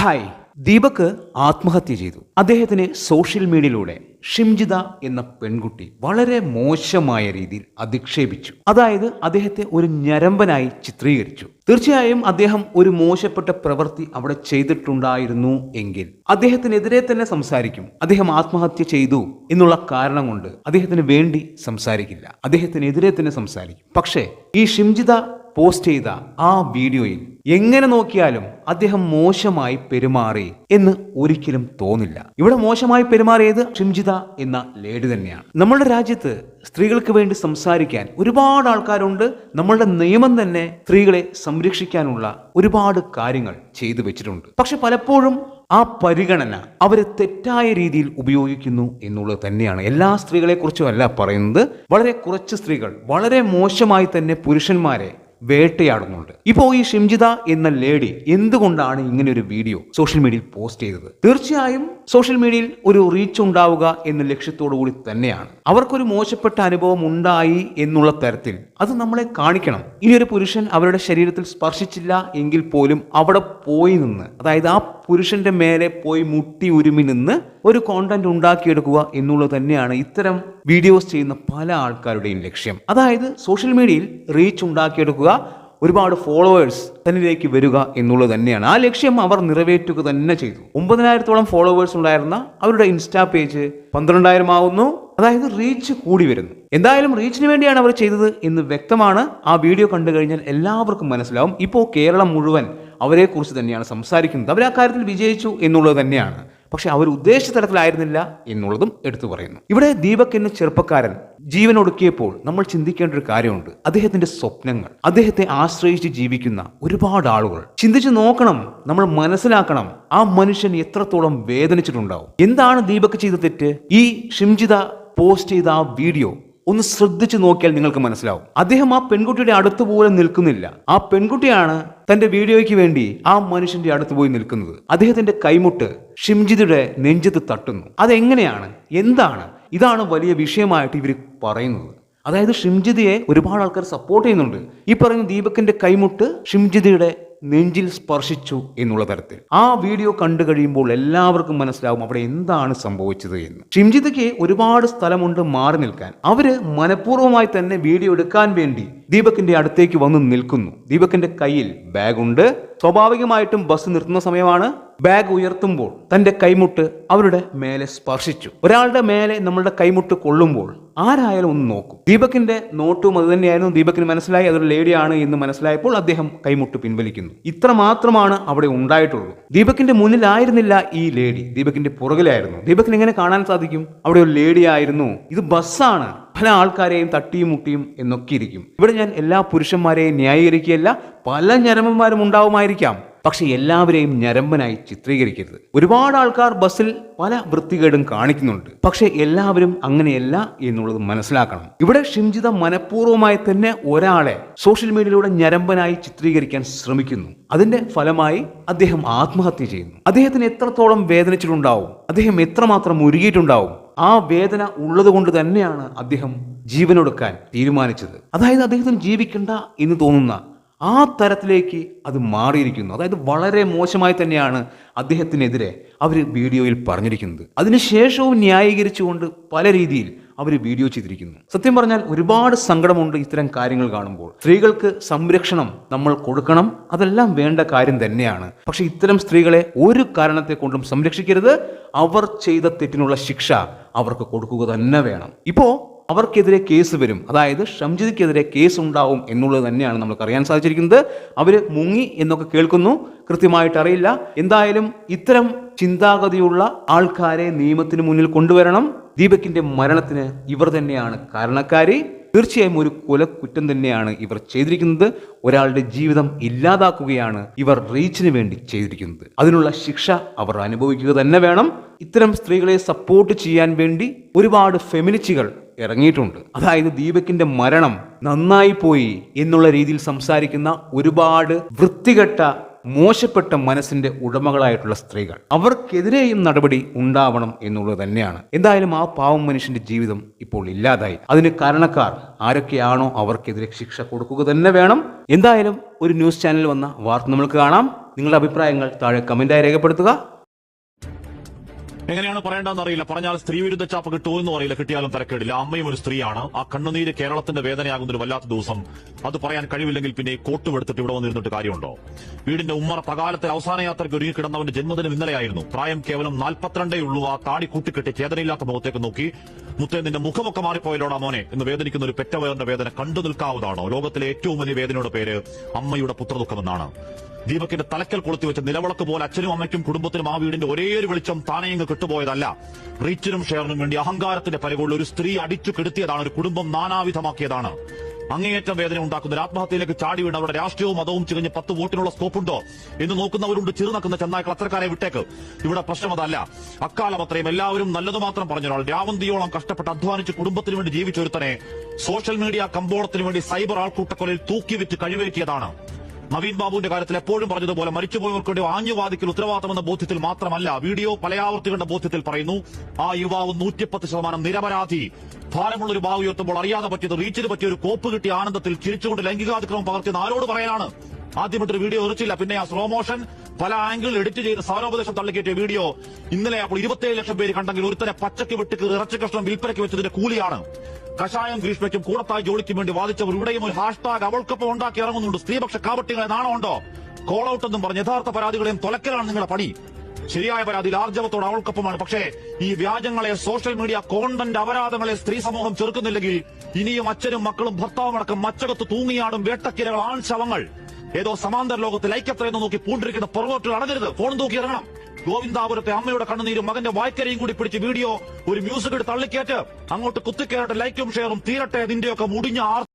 Hi. Deepak ആത്മഹത്യ ചെയ്തു. അദ്ദേഹത്തിന് സോഷ്യൽ മീഡിയയിലൂടെ ഷിംജിത എന്ന പെൺകുട്ടി വളരെ മോശമായ രീതിയിൽ അധിക്ഷേപിച്ചു. അതായത് അദ്ദേഹത്തെ ഒരു ഞരമ്പനായി ചിത്രീകരിച്ചു. തീർച്ചയായും അദ്ദേഹം ഒരു മോശപ്പെട്ട പ്രവൃത്തി അവിടെ ചെയ്തിട്ടുണ്ടായിരുന്നു എങ്കിൽ അദ്ദേഹത്തിനെതിരെ തന്നെ സംസാരിക്കും. അദ്ദേഹം ആത്മഹത്യ ചെയ്തു എന്നുള്ള കാരണം കൊണ്ട് അദ്ദേഹത്തിന് വേണ്ടി സംസാരിക്കില്ല. അദ്ദേഹത്തിനെതിരെ തന്നെ സംസാരിക്കും. പക്ഷേ ഈ ഷിംജിത പോസ്റ്റ് ചെയ്ത ആ വീഡിയോയിൽ എങ്ങനെ നോക്കിയാലും അദ്ദേഹം മോശമായി പെരുമാറി എന്ന് ഒരിക്കലും തോന്നില്ല. ഇവിടെ മോശമായി പെരുമാറിയത് ഷിംജിത എന്ന ലേഡി തന്നെയാണ്. നമ്മുടെ രാജ്യത്ത് സ്ത്രീകൾക്ക് വേണ്ടി സംസാരിക്കാൻ ഒരുപാട് ആൾക്കാരുണ്ട്. നമ്മളുടെ നിയമം തന്നെ സ്ത്രീകളെ സംരക്ഷിക്കാനുള്ള ഒരുപാട് കാര്യങ്ങൾ ചെയ്തു വെച്ചിട്ടുണ്ട്. പക്ഷെ പലപ്പോഴും ആ പരിഗണന അവരെ തെറ്റായ രീതിയിൽ ഉപയോഗിക്കുന്നു എന്നുള്ളത് തന്നെയാണ്. എല്ലാ സ്ത്രീകളെ കുറിച്ചും അല്ല പറയുന്നത്. വളരെ കുറച്ച് സ്ത്രീകൾ വളരെ മോശമായി തന്നെ പുരുഷന്മാരെ വേട്ടയാടുന്നുണ്ട്. ഇപ്പോൾ ഈ ഷിംജിത എന്ന ലേഡി എന്തുകൊണ്ടാണ് ഇങ്ങനെ ഒരു വീഡിയോ സോഷ്യൽ മീഡിയയിൽ പോസ്റ്റ് ചെയ്തത്? തീർച്ചയായും സോഷ്യൽ മീഡിയയിൽ ഒരു റീച്ച് ഉണ്ടാവുക എന്ന ലക്ഷ്യത്തോടു കൂടി തന്നെയാണ്. അവർക്കൊരു മോശപ്പെട്ട അനുഭവം ഉണ്ടായി എന്നുള്ള തരത്തിൽ അത് നമ്മളെ കാണിക്കണം. ഇനി ഒരു പുരുഷൻ അവരുടെ ശരീരത്തിൽ സ്പർശിച്ചില്ല എങ്കിൽ പോലും അവിടെ പോയി നിന്ന് അതായത് ആ പുരുഷന്റെ മേലെ പോയി മുട്ടി ഉരുമി നിന്ന് ഒരു കോണ്ടന്റ് ഉണ്ടാക്കിയെടുക്കുക എന്നുള്ളത് തന്നെയാണ് ഇത്തരം വീഡിയോസ് ചെയ്യുന്ന പല ആൾക്കാരുടെയും ലക്ഷ്യം. അതായത് സോഷ്യൽ മീഡിയയിൽ റീച്ച് ഉണ്ടാക്കിയെടുക്കുക ഒരുപാട് ഫോളോവേഴ്സ് തന്നിലേക്ക് വരിക എന്നുള്ളത് തന്നെയാണ്. ആ ലക്ഷ്യം അവർ നിറവേറ്റുക തന്നെ ചെയ്തു. ഒമ്പതിനായിരത്തോളം ഫോളോവേഴ്സ് ഉണ്ടായിരുന്ന അവരുടെ ഇൻസ്റ്റാ പേജ് പന്ത്രണ്ടായിരം ആവുന്നു. അതായത് റീച്ച് കൂടി വരുന്നു. എന്തായാലും റീച്ചിന് വേണ്ടിയാണ് അവർ ചെയ്തത് എന്ന് വ്യക്തമാണ് ആ വീഡിയോ കണ്ടു കഴിഞ്ഞാൽ എല്ലാവർക്കും മനസ്സിലാവും. ഇപ്പോൾ കേരളം മുഴുവൻ അവരെക്കുറിച്ച് തന്നെയാണ് സംസാരിക്കുന്നത്. അവർ ആ കാര്യത്തിൽ വിജയിച്ചു എന്നുള്ളത് തന്നെയാണ്. പക്ഷെ അവർ ഉദ്ദേശിച്ച തലത്തിലായിരുന്നില്ല എന്നുള്ളതും എടുത്തു പറയുന്നു. ഇവിടെ ദീപക് എന്ന ചെറുപ്പക്കാരൻ ജീവൻ ഒടുക്കിയപ്പോൾ നമ്മൾ ചിന്തിക്കേണ്ട ഒരു കാര്യമുണ്ട്. അദ്ദേഹത്തിന്റെ സ്വപ്നങ്ങൾ അദ്ദേഹത്തെ ആശ്രയിച്ച് ജീവിക്കുന്ന ഒരുപാട് ആളുകൾ. ചിന്തിച്ചു നോക്കണം നമ്മൾ മനസ്സിലാക്കണം ആ മനുഷ്യൻ എത്രത്തോളം വേദനിച്ചിട്ടുണ്ടാവും. എന്താണ് ദീപക് ചെയ്ത തെറ്റ്? ഈ ഷിംജിത പോസ്റ്റ് ചെയ്ത ആ വീഡിയോ ഒന്ന് ശ്രദ്ധിച്ചു നോക്കിയാൽ നിങ്ങൾക്ക് മനസ്സിലാവും. അദ്ദേഹം ആ പെൺകുട്ടിയുടെ അടുത്ത് പോലും നിൽക്കുന്നില്ല. ആ പെൺകുട്ടിയാണ് തന്റെ വീഡിയോയ്ക്ക് വേണ്ടി ആ മനുഷ്യന്റെ അടുത്ത് പോയി നിൽക്കുന്നത്. അദ്ദേഹത്തിന്റെ കൈമുട്ട് ഷിംജിതയുടെ നെഞ്ചത്ത് തട്ടുന്നു. അതെങ്ങനെയാണ്? എന്താണ്? ഇതാണ് വലിയ വിഷയമായിട്ട് ഇവർ പറയുന്നത്. അതായത് ഷിംജിതയെ ഒരുപാട് ആൾക്കാർ സപ്പോർട്ട് ചെയ്യുന്നുണ്ട്. ഈ പറയുന്ന ദീപകിന്റെ കൈമുട്ട് ഷിംജിതയുടെ നെഞ്ചിൽ സ്പർശിച്ചു എന്നുള്ള തരത്തിൽ. ആ വീഡിയോ കണ്ടു കഴിയുമ്പോൾ എല്ലാവർക്കും മനസ്സിലാവും അവിടെ എന്താണ് സംഭവിച്ചത് എന്ന്. ഷിംജിതയ്ക്ക് ഒരുപാട് സ്ഥലമുണ്ട് മാറി നിൽക്കാൻ. അവർ മനഃപൂർവമായി തന്നെ വീഡിയോ എടുക്കാൻ വേണ്ടി ദീപകിന്റെ അടുത്തേക്ക് വന്ന് നിൽക്കുന്നു. ദീപകിന്റെ കയ്യിൽ ബാഗുണ്ട്. സ്വാഭാവികമായിട്ടും ബസ് നിർത്തുന്ന സമയമാണ്. ബാഗ് ഉയർത്തുമ്പോൾ തന്റെ കൈമുട്ട് അവരുടെ മേലെ സ്പർശിച്ചു. ഒരാളുടെ മേലെ നമ്മളുടെ കൈമുട്ട് കൊള്ളുമ്പോൾ ആരായാലും ഒന്ന് നോക്കും. ദീപകിന്റെ നോട്ടും അത് തന്നെയായിരുന്നു. ദീപകിന് മനസ്സിലായി അതൊരു ലേഡിയാണ് എന്ന് മനസ്സിലായപ്പോൾ അദ്ദേഹം കൈമുട്ട് പിൻവലിക്കുന്നു. ഇത്ര മാത്രമാണ് അവിടെ ഉണ്ടായിട്ടുള്ളൂ. ദീപകിന്റെ മുന്നിലായിരുന്നില്ല ഈ ലേഡി. ദീപകിന്റെ പുറകിലായിരുന്നു. ദീപകിന് എങ്ങനെ കാണാൻ സാധിക്കും? അവിടെ ഒരു ലേഡി ആയിരുന്നു. ഇത് ബസ്സാണ്. പല ആൾക്കാരെയും തട്ടിയും മുട്ടിയും എന്നൊക്കെ ഇരിക്കും. ഇവിടെ ഞാൻ എല്ലാ പുരുഷന്മാരെയും ന്യായീകരിക്കുകയല്ല പല ഞരമ്പന്മാരും ഉണ്ടാവുമായിരിക്കാം. പക്ഷെ എല്ലാവരെയും ഞരമ്പനായി ചിത്രീകരിക്കരുത്. ഒരുപാട് ആൾക്കാർ ബസ്സിൽ പല വൃത്തികേടും കാണിക്കുന്നുണ്ട്. പക്ഷെ എല്ലാവരും അങ്ങനെയല്ല എന്നുള്ളത് മനസ്സിലാക്കണം. ഇവിടെ ഷിംജിത മനഃപൂർവമായി തന്നെ ഒരാളെ സോഷ്യൽ മീഡിയയിലൂടെ ഞരമ്പനായി ചിത്രീകരിക്കാൻ ശ്രമിക്കുന്നു. അതിന്റെ ഫലമായി അദ്ദേഹം ആത്മഹത്യ ചെയ്യുന്നു. അദ്ദേഹത്തിന് എത്രത്തോളം വേദനിച്ചിട്ടുണ്ടാവും? അദ്ദേഹം എത്രമാത്രം ഉരുകിയിട്ടുണ്ടാവും ആ വേദന ഉള്ളത് കൊണ്ട് തന്നെയാണ് അദ്ദേഹം ജീവനൊടുക്കാൻ തീരുമാനിച്ചത്. അതായത് അദ്ദേഹത്തിന് ജീവിക്കണ്ട എന്ന് തോന്നുന്ന ആ തരത്തിലേക്ക് അത് മാറിയിരിക്കുന്നു. അതായത് വളരെ മോശമായി തന്നെയാണ് അദ്ദേഹത്തിനെതിരെ അവർ വീഡിയോയിൽ പറഞ്ഞിരിക്കുന്നത്. അതിനുശേഷവും ന്യായീകരിച്ചുകൊണ്ട് പല രീതിയിൽ അവർ വീഡിയോ ചെയ്തിരിക്കുന്നു. സത്യം പറഞ്ഞാൽ ഒരുപാട് സങ്കടമുണ്ട് ഇത്തരം കാര്യങ്ങൾ കാണുമ്പോൾ. സ്ത്രീകൾക്ക് സംരക്ഷണം നമ്മൾ കൊടുക്കണം അതെല്ലാം വേണ്ട കാര്യം തന്നെയാണ്. പക്ഷെ ഇത്തരം സ്ത്രീകളെ ഒരു കാരണത്തെ കൊണ്ടും സംരക്ഷിക്കരുത്. അവർ ചെയ്ത തെറ്റിനുള്ള ശിക്ഷ അവർക്ക് കൊടുക്കുക തന്നെ വേണം. ഇപ്പോ അവർക്കെതിരെ കേസ് വരും. അതായത് ഷംജിദിക്കെതിരെ കേസ് ഉണ്ടാവും എന്നുള്ളത് തന്നെയാണ് നമുക്ക് അറിയാൻ സാധിച്ചിരിക്കുന്നത്. അവർ മുങ്ങി എന്നൊക്കെ കേൾക്കുന്നു. കൃത്യമായിട്ട് അറിയില്ല. എന്തായാലും ഇത്തരം ചിന്താഗതിയുള്ള ആൾക്കാരെ നിയമത്തിന് മുന്നിൽ കൊണ്ടുവരണം. ദീപകിന്റെ മരണത്തിന് ഇവർ തന്നെയാണ് കാരണക്കാരി. തീർച്ചയായും ഒരു കൊലക്കുറ്റം തന്നെയാണ് ഇവർ ചെയ്തിരിക്കുന്നത്. ഒരാളുടെ ജീവിതം ഇല്ലാതാക്കുകയാണ് ഇവർ റീച്ചിന് വേണ്ടി ചെയ്തിരിക്കുന്നത്. അതിനുള്ള ശിക്ഷ അവർ അനുഭവിക്കുക തന്നെ വേണം. ഇത്തരം സ്ത്രീകളെ സപ്പോർട്ട് ചെയ്യാൻ വേണ്ടി ഒരുപാട് ഫെമിനിസ്റ്റുകൾ ഇറങ്ങിയിട്ടുണ്ട്. അതായത് ദീപകിന്റെ മരണം നന്നായി പോയി എന്നുള്ള രീതിയിൽ സംസാരിക്കുന്ന ഒരുപാട് വൃത്തികെട്ട മോശപ്പെട്ട മനസ്സിന്റെ ഉടമകളായിട്ടുള്ള സ്ത്രീകൾ. അവർക്കെതിരെയും നടപടി ഉണ്ടാവണം എന്നുള്ളത് തന്നെയാണ്. എന്തായാലും ആ പാവം മനുഷ്യന്റെ ജീവിതം ഇപ്പോൾ ഇല്ലാതായി. അതിന് കാരണക്കാർ ആരൊക്കെയാണോ അവർക്കെതിരെ ശിക്ഷ കൊടുക്കുക തന്നെ വേണം. എന്തായാലും ഒരു ന്യൂസ് ചാനൽ വന്ന വാർത്ത നമ്മൾക്ക് കാണാം. നിങ്ങളുടെ അഭിപ്രായങ്ങൾ താഴെ കമന്റായി രേഖപ്പെടുത്തുക. എങ്ങനെയാണ് പറയേണ്ടതെന്ന് അറിയില്ല. പറഞ്ഞാൽ സ്ത്രീ വിരുദ്ധ ചാപ്പ് കിട്ടുമോ എന്ന് അറിയില്ല. കിട്ടിയാലും തരക്കേടില്ല അമ്മയും ഒരു സ്ത്രീയാണ്. ആ കണ്ണുനീര് കേരളത്തിന്റെ വേദനയാകുന്ന ഒരു വല്ലാത്ത ദിവസം. അത് പറയാൻ കഴിവില്ലെങ്കിൽ പിന്നെ കോട്ടും എടുത്തിട്ട് ഇവിടെ വന്നിരുന്നിട്ട് കാര്യമുണ്ടോ? വീടിന്റെ ഉമ്മറ പ്രകാലത്തെ അവസാന യാത്രയ്ക്ക് ഒരുങ്ങി കിടന്നവന്റെ ജന്മദിനം ഇന്നലെയായിരുന്നു. പ്രായം കേവലം നാൽപ്പത്തിരണ്ടേ ഉള്ളൂ. ആ താടി കൂട്ടിക്കെട്ടി ചേതനയില്ലാത്ത മുഖത്തേക്ക് നോക്കി മുത്തേ നിന്റെ മുഖമൊക്കെ മാറിപ്പോയല്ലോടാ മോനെ എന്ന് വേദനിക്കുന്ന ഒരു പെറ്റവയറിന്റെ വേദന കണ്ടു നിൽക്കാവുന്നതാണോ? ലോകത്തിലെ ഏറ്റവും വലിയ വേദനയുടെ പേര് അമ്മയുടെ പുത്രദുഃഖമെന്നാണ്. ദീപകിന്റെ തലക്കൽ കൊളുത്തി വെച്ച നിലവിളക്ക് പോലെ അച്ഛനും അമ്മയ്ക്കും കുടുംബത്തിനും ആ വീടിന്റെ ഒരേ ഒരു വെളിച്ചം താനേ ഇങ്ങ് കിട്ടുപോയതല്ല. റീച്ചിനും ഷെയറിനും വേണ്ടി അഹങ്കാരത്തിന്റെ പരികൊള്ള ഒരു സ്ത്രീ അടിച്ചു കെടുത്തിയതാണ് ഒരു കുടുംബം നാനാവിധമാക്കിയതാണ്. അങ്ങേയറ്റം വേദന ഉണ്ടാക്കുന്ന ആത്മഹത്യയിലേക്ക് ചാടി വീണ് അവരുടെ രാഷ്ട്രീയവും മതവും ചികഞ്ഞ് പത്ത് വോട്ടിനുള്ള സ്കോപ്പുണ്ടോ എന്ന് നോക്കുന്നവരുണ്ട് ചെറുനക്കുന്ന ചെന്നായ്ക്കൾ അത്രക്കാരെ വിട്ടേക്ക്. ഇവിടെ പ്രശ്നം അതല്ല അക്കാലം അത്രയും എല്ലാവരും നല്ലത് മാത്രം പറഞ്ഞൊരാൾ രാവന്തിയോളം കഷ്ടപ്പെട്ട് അധ്വാനിച്ച് കുടുംബത്തിന് വേണ്ടി ജീവിച്ചൊരുത്തനെ സോഷ്യൽ മീഡിയ കമ്പോളത്തിന് വേണ്ടി സൈബർ ആൾക്കൂട്ടക്കൊലയിൽ തൂക്കിവിറ്റ് കഴിവേറ്റിയതാണ് നവീൻ ബാബുവിന്റെ കാര്യത്തിൽ എപ്പോഴും പറഞ്ഞതുപോലെ മരിച്ചുപോയവർക്കുടെ ആഞ്ഞുവാദിക്കൽ ഉത്തരവാദിത്തമെന്ന ബോധ്യത്തിൽ മാത്രമല്ല വീഡിയോ പലയാവർത്തികളുടെ ബോധ്യത്തിൽ പറയുന്നു ആ യുവാവ് നൂറ്റിപ്പത്ത് ശതമാനം നിരപരാധി. ഭാരമുള്ള ഒരു ഉയർത്തുമ്പോൾ അറിയാതെ പറ്റിയത് റീച്ചിന് പറ്റിയ ഒരു കോപ്പ് കിട്ടിയ ആനന്ദത്തിൽ ചിരിച്ചുകൊണ്ട് ലൈംഗികാതിക്രമം പകർത്തിയെന്ന് ആരോട് പറയാനാണ്? ആദ്യമായിട്ടൊരു വീഡിയോ എറിച്ചില്ല പിന്നെ ആ സ്ലോ മോഷൻ പല ആംഗിളിൽ എഡിറ്റ് ചെയ്ത് സാരോപദേശം തള്ളിക്കേറ്റിയ വീഡിയോ. ഇന്നലെ അപ്പോൾ ഇരുപത്തിയേഴ് ലക്ഷം പേര് കണ്ടെങ്കിൽ ഒരുത്തനെ പച്ചക്ക് വെട്ടിക്ക് ഇറച്ചി കഷ്ണം വിൽപ്പനയ്ക്ക് വെച്ചതിന്റെ കൂലിയാണ്. കഷായം ഗ്രീഷ്മയ്ക്കും കൂടത്തായി ജോളിക്കും വേണ്ടി വാദിച്ചവർ ഇവിടെയും ഒരു ഹാഷ്ടാഗ് അവൾക്കൊപ്പം ഉണ്ടാക്കി ഇറങ്ങുന്നുണ്ട്. സ്ത്രീപക്ഷ കാപട്യങ്ങളെ നാണമുണ്ടോ? കോൾ ഔട്ട് എന്നും പറഞ്ഞ് യഥാർത്ഥ പരാതികളെയും തുലക്കലാണ് നിങ്ങളുടെ പണി. ശരിയായ പരാതി ആർജവത്തോട് അവൾക്കൊപ്പമാണ്. പക്ഷേ ഈ വ്യാജങ്ങളെ സോഷ്യൽ മീഡിയ കോണ്ടന്റ് അപരാധങ്ങളെ സ്ത്രീ സമൂഹം ചെറുക്കുന്നില്ലെങ്കിൽ ഇനിയും അച്ഛനും മക്കളും ഭർത്താവും അടക്കം മച്ചകത്ത് തൂങ്ങിയാടും വേട്ടക്കിരകൾ ആൺ ശവങ്ങൾ ഏതോ സമാന്തര ലോകത്തിൽ ഐക്യത്രയെന്ന് നോക്കി പൂണ്ടിരിക്കുന്ന പുറകോട്ടിൽ അടങ്ങരുത്. ഫോൺ തൂക്കി ഇറങ്ങണം. ഗോവിന്ദാപുരത്തെ അമ്മയുടെ കണ്ണുനീരും മകന്റെ വായ്ക്കരയും കൂടി പിടിച്ച് വീഡിയോ ഒരു മ്യൂസിക് തള്ളിക്കേറ്റ് അങ്ങോട്ട് കുത്തിക്കേറട്ടെ ലൈക്കും ഷെയറും തീരട്ടെ നിന്റെയൊക്കെ മുടിഞ്ഞ ആർ